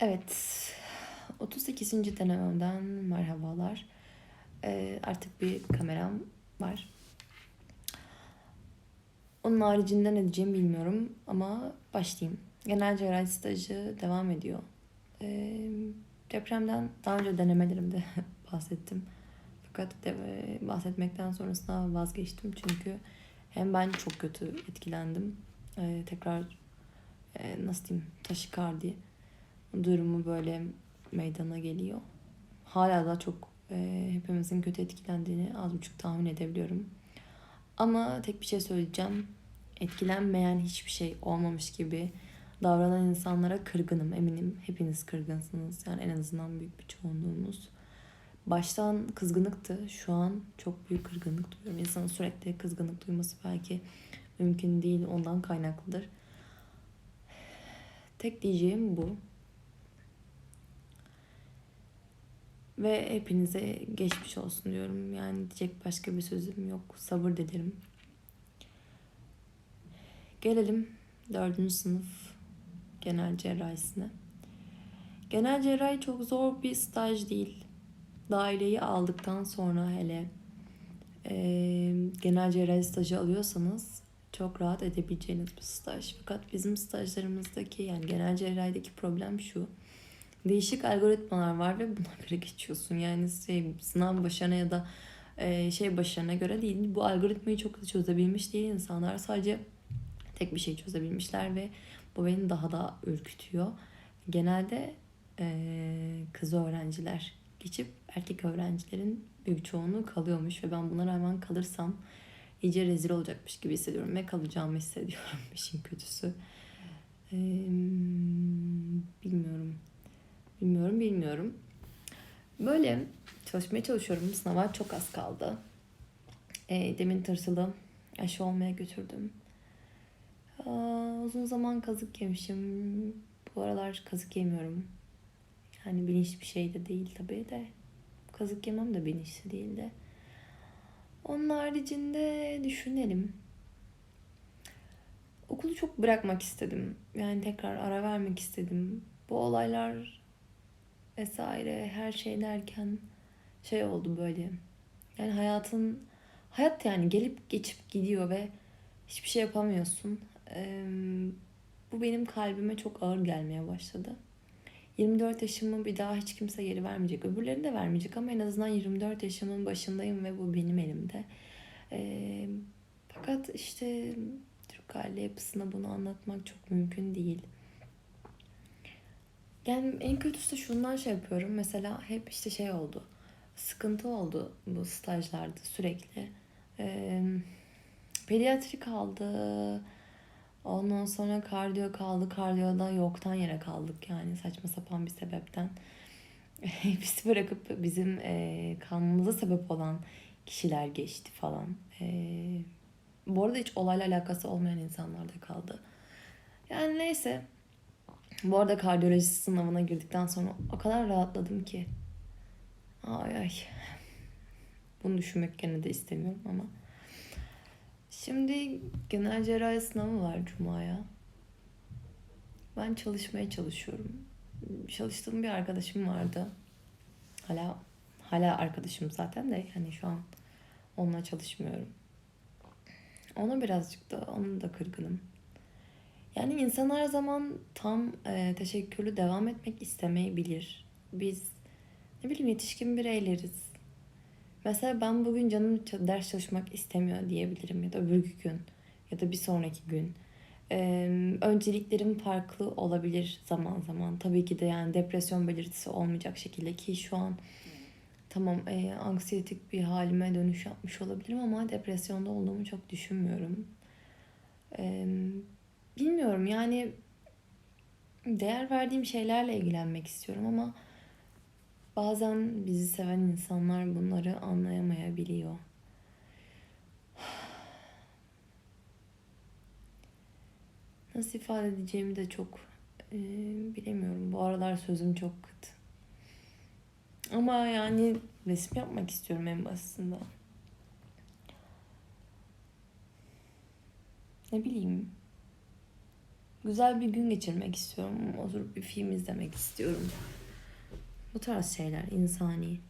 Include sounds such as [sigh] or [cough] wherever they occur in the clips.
Evet, 38. denememden merhabalar. Ee, artık bir kameram var. Onun haricinde ne diyeceğimi bilmiyorum ama başlayayım. Genel cerrahi stajı devam ediyor. Ee, depremden daha önce denemelerimde [laughs] bahsettim. Fakat de, bahsetmekten sonrasında vazgeçtim çünkü hem ben çok kötü etkilendim. Ee, tekrar e, nasıl diyeyim taşikardi durumu böyle meydana geliyor. Hala da çok e, hepimizin kötü etkilendiğini az buçuk tahmin edebiliyorum. Ama tek bir şey söyleyeceğim. Etkilenmeyen hiçbir şey olmamış gibi davranan insanlara kırgınım eminim. Hepiniz kırgınsınız. Yani en azından büyük bir çoğunluğumuz. Baştan kızgınlıktı. Şu an çok büyük kırgınlık duyuyorum. İnsanın sürekli kızgınlık duyması belki mümkün değil. Ondan kaynaklıdır. Tek diyeceğim bu. Ve hepinize geçmiş olsun diyorum. Yani diyecek başka bir sözüm yok. Sabır dilerim. Gelelim dördüncü sınıf genel cerrahisine. Genel cerrahi çok zor bir staj değil. Daireyi aldıktan sonra hele e, genel cerrahi stajı alıyorsanız çok rahat edebileceğiniz bir staj. Fakat bizim stajlarımızdaki yani genel cerrahideki problem şu değişik algoritmalar var ve buna göre geçiyorsun. Yani şey, sınav başarına ya da e, şey başarına göre değil. Bu algoritmayı çok da çözebilmiş değil insanlar. Sadece tek bir şey çözebilmişler ve bu beni daha da ürkütüyor. Genelde e, kız öğrenciler geçip erkek öğrencilerin büyük çoğunluğu kalıyormuş ve ben buna rağmen kalırsam iyice rezil olacakmış gibi hissediyorum ve kalacağımı hissediyorum [laughs] işin kötüsü. Ee, bilmiyorum. Bilmiyorum bilmiyorum. Böyle çalışmaya çalışıyorum. Sınava çok az kaldı. E, demin tırsılı aşı olmaya götürdüm. Aa, uzun zaman kazık yemişim. Bu aralar kazık yemiyorum. Yani bilinçli bir şey de değil tabii de. Kazık yemem de bilinçli değil de. Onun haricinde düşünelim. Okulu çok bırakmak istedim. Yani tekrar ara vermek istedim. Bu olaylar vesaire her şey derken şey oldu böyle. Yani hayatın hayat yani gelip geçip gidiyor ve hiçbir şey yapamıyorsun. Ee, bu benim kalbime çok ağır gelmeye başladı. 24 yaşımı bir daha hiç kimse geri vermeyecek. Öbürleri de vermeyecek ama en azından 24 yaşımın başındayım ve bu benim elimde. Ee, fakat işte Türk aile yapısına bunu anlatmak çok mümkün değil. Yani en kötüsü de şundan şey yapıyorum. Mesela hep işte şey oldu. Sıkıntı oldu bu stajlarda sürekli. Ee, pediatri kaldı. Ondan sonra kardiyo kaldı. Kardiyoda yoktan yere kaldık yani saçma sapan bir sebepten. [laughs] Bizi bırakıp bizim e, kalmamıza sebep olan kişiler geçti falan. E, bu arada hiç olayla alakası olmayan insanlar da kaldı. Yani neyse bu arada kardiyoloji sınavına girdikten sonra o kadar rahatladım ki. Ay ay. Bunu düşünmek gene de istemiyorum ama. Şimdi genel cerrahi sınavı var Cuma'ya. Ben çalışmaya çalışıyorum. Çalıştığım bir arkadaşım vardı. Hala hala arkadaşım zaten de hani şu an onunla çalışmıyorum. Ona birazcık da onun da kırgınım. Yani insan her zaman tam e, teşekkürlü devam etmek istemeyebilir. Biz ne bileyim yetişkin bireyleriz. Mesela ben bugün canım ders çalışmak istemiyor diyebilirim ya da öbür gün ya da bir sonraki gün. Ee, önceliklerim farklı olabilir zaman zaman. Tabii ki de yani depresyon belirtisi olmayacak şekilde ki şu an tamam e, anksiyetik bir halime dönüş yapmış olabilirim ama depresyonda olduğumu çok düşünmüyorum. Ee, bilmiyorum yani değer verdiğim şeylerle ilgilenmek istiyorum ama bazen bizi seven insanlar bunları anlayamayabiliyor. Nasıl ifade edeceğimi de çok e, bilemiyorum. Bu aralar sözüm çok kıt. Ama yani resim yapmak istiyorum en basitinden. Ne bileyim güzel bir gün geçirmek istiyorum. Oturup bir film izlemek istiyorum. Bu tarz şeyler insani.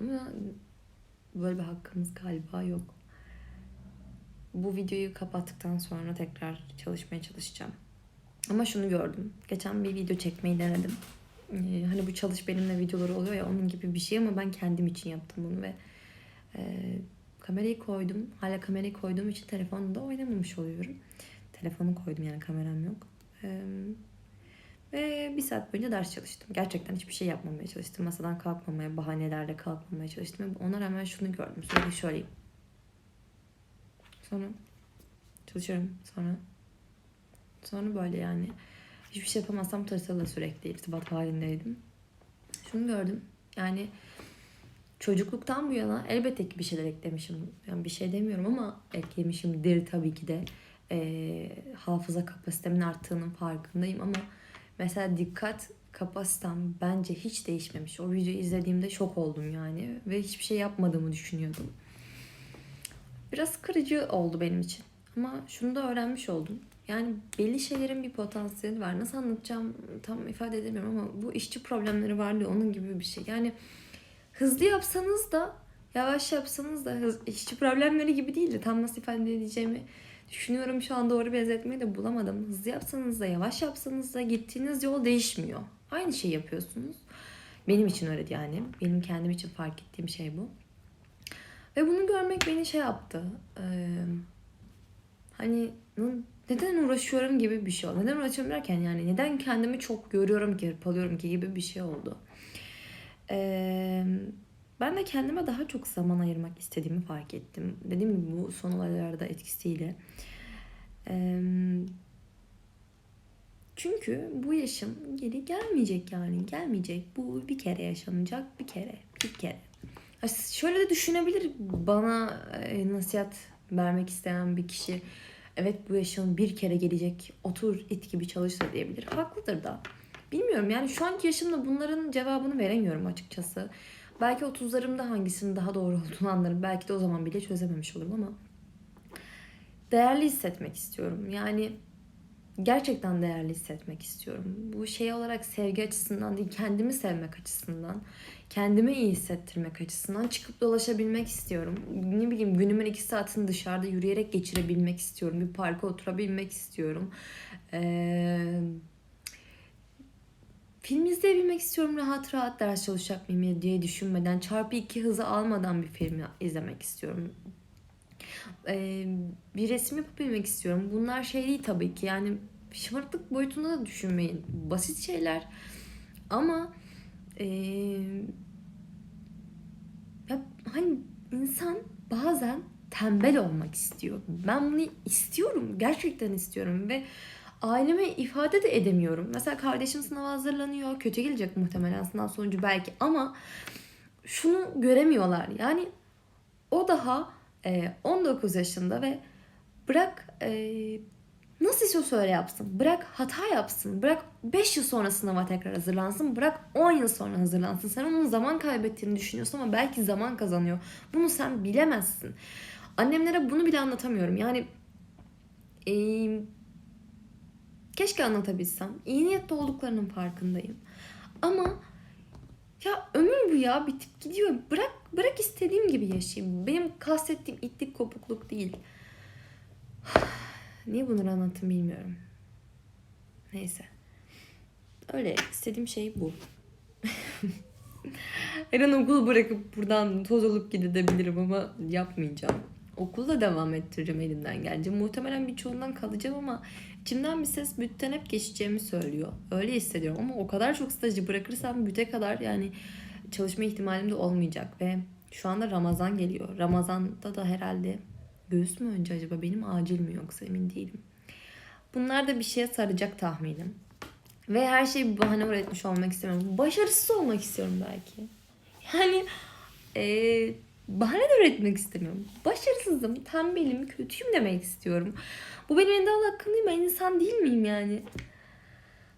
Ama böyle bir hakkımız galiba yok. Bu videoyu kapattıktan sonra tekrar çalışmaya çalışacağım. Ama şunu gördüm. Geçen bir video çekmeyi denedim. Ee, hani bu çalış benimle videoları oluyor ya onun gibi bir şey ama ben kendim için yaptım bunu ve e, kamerayı koydum. Hala kamerayı koyduğum için telefonda oynamamış oluyorum. Telefonu koydum yani kameram yok. Ee, ve bir saat boyunca ders çalıştım. Gerçekten hiçbir şey yapmamaya çalıştım. Masadan kalkmamaya, bahanelerle kalkmamaya çalıştım. Ona rağmen şunu gördüm. Sürekli şöyleyim. Sonra çalışıyorum. Sonra sonra böyle yani hiçbir şey yapamazsam tırtıla sürekli irtibat halindeydim. Şunu gördüm. Yani çocukluktan bu yana elbette ki bir şeyler eklemişim. Yani bir şey demiyorum ama eklemişimdir tabii ki de. Ee, hafıza kapasitemin arttığının farkındayım ama mesela dikkat kapasitem bence hiç değişmemiş. O videoyu izlediğimde şok oldum yani ve hiçbir şey yapmadığımı düşünüyordum. Biraz kırıcı oldu benim için. Ama şunu da öğrenmiş oldum. Yani belli şeylerin bir potansiyeli var. Nasıl anlatacağım tam ifade edemiyorum ama bu işçi problemleri var diye onun gibi bir şey. Yani hızlı yapsanız da yavaş yapsanız da hız, işçi problemleri gibi değil de tam nasıl ifade edeceğimi düşünüyorum. Şu an doğru benzetmeyi de bulamadım. Hızlı yapsanız da yavaş yapsanız da gittiğiniz yol değişmiyor. Aynı şeyi yapıyorsunuz. Benim için öyle yani. Benim kendim için fark ettiğim şey bu. Ve bunu görmek beni şey yaptı. Ee, hani neden uğraşıyorum gibi bir şey oldu. Neden uğraşıyorum derken yani neden kendimi çok görüyorum ki, hırpalıyorum ki gibi bir şey oldu. Ee, ben de kendime daha çok zaman ayırmak istediğimi fark ettim. Dediğim gibi bu son olaylarda etkisiyle. Ee, çünkü bu yaşım geri gelmeyecek yani. Gelmeyecek. Bu bir kere yaşanacak. Bir kere. Bir kere. Şöyle de düşünebilir bana e, nasihat vermek isteyen bir kişi. Evet bu yaşın bir kere gelecek. Otur it gibi çalış da diyebilir. Haklıdır da. Bilmiyorum yani şu anki yaşımda bunların cevabını veremiyorum açıkçası. Belki 30'larımda hangisinin daha doğru [laughs] olduğunu anlarım. Belki de o zaman bile çözememiş olurum ama değerli hissetmek istiyorum. Yani gerçekten değerli hissetmek istiyorum. Bu şey olarak sevgi açısından değil, kendimi sevmek açısından, kendimi iyi hissettirmek açısından çıkıp dolaşabilmek istiyorum. Ne bileyim günümün iki saatini dışarıda yürüyerek geçirebilmek istiyorum. Bir parka oturabilmek istiyorum. Ee, film izleyebilmek istiyorum rahat rahat ders çalışacak mıyım diye düşünmeden çarpı iki hızı almadan bir film izlemek istiyorum. Ee, bir resim yapabilmek istiyorum. Bunlar şey değil tabii ki yani şımarıklık boyutunda da düşünmeyin. Basit şeyler ama ee, ya hani insan bazen tembel olmak istiyor. Ben bunu istiyorum. Gerçekten istiyorum ve aileme ifade de edemiyorum. Mesela kardeşim sınava hazırlanıyor. Kötü gelecek muhtemelen sınav sonucu belki ama şunu göremiyorlar. Yani o daha e, 19 yaşında ve bırak e, nasıl istiyorsa öyle yapsın. Bırak hata yapsın. Bırak 5 yıl sonra sınava tekrar hazırlansın. Bırak 10 yıl sonra hazırlansın. Sen onun zaman kaybettiğini düşünüyorsun ama belki zaman kazanıyor. Bunu sen bilemezsin. Annemlere bunu bile anlatamıyorum. Yani e, keşke anlatabilsem. İyi niyetli olduklarının farkındayım. Ama ya ömür bu ya bitip gidiyor. Bırak bırak istediğim gibi yaşayayım. Benim kastettiğim itlik kopukluk değil. [sighs] Niye bunları anlattım bilmiyorum. Neyse. Öyle istediğim şey bu. [laughs] Her an okulu bırakıp buradan toz olup gidebilirim ama yapmayacağım. Okulda devam ettireceğim elimden gelince. Muhtemelen birçoğundan kalacağım ama içimden bir ses bütten hep geçeceğimi söylüyor. Öyle hissediyorum ama o kadar çok stajı bırakırsam büte kadar yani çalışma ihtimalim de olmayacak ve şu anda Ramazan geliyor. Ramazan'da da herhalde Göğüs mü önce acaba benim acil mi yoksa emin değilim. Bunlar da bir şeye saracak tahminim. Ve her şeyi bir bahane üretmiş olmak istemiyorum. Başarısız olmak istiyorum belki. Yani ee, bahane de üretmek istemiyorum. Başarısızım, tembelim, kötüyüm demek istiyorum. Bu benim endal hakkım değil mi? Ben insan değil miyim yani?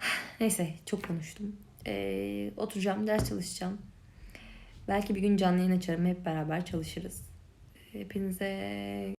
[sighs] Neyse çok konuştum. Ee, oturacağım, ders çalışacağım. Belki bir gün canlı yayın açarım. Hep beraber çalışırız. Hepinize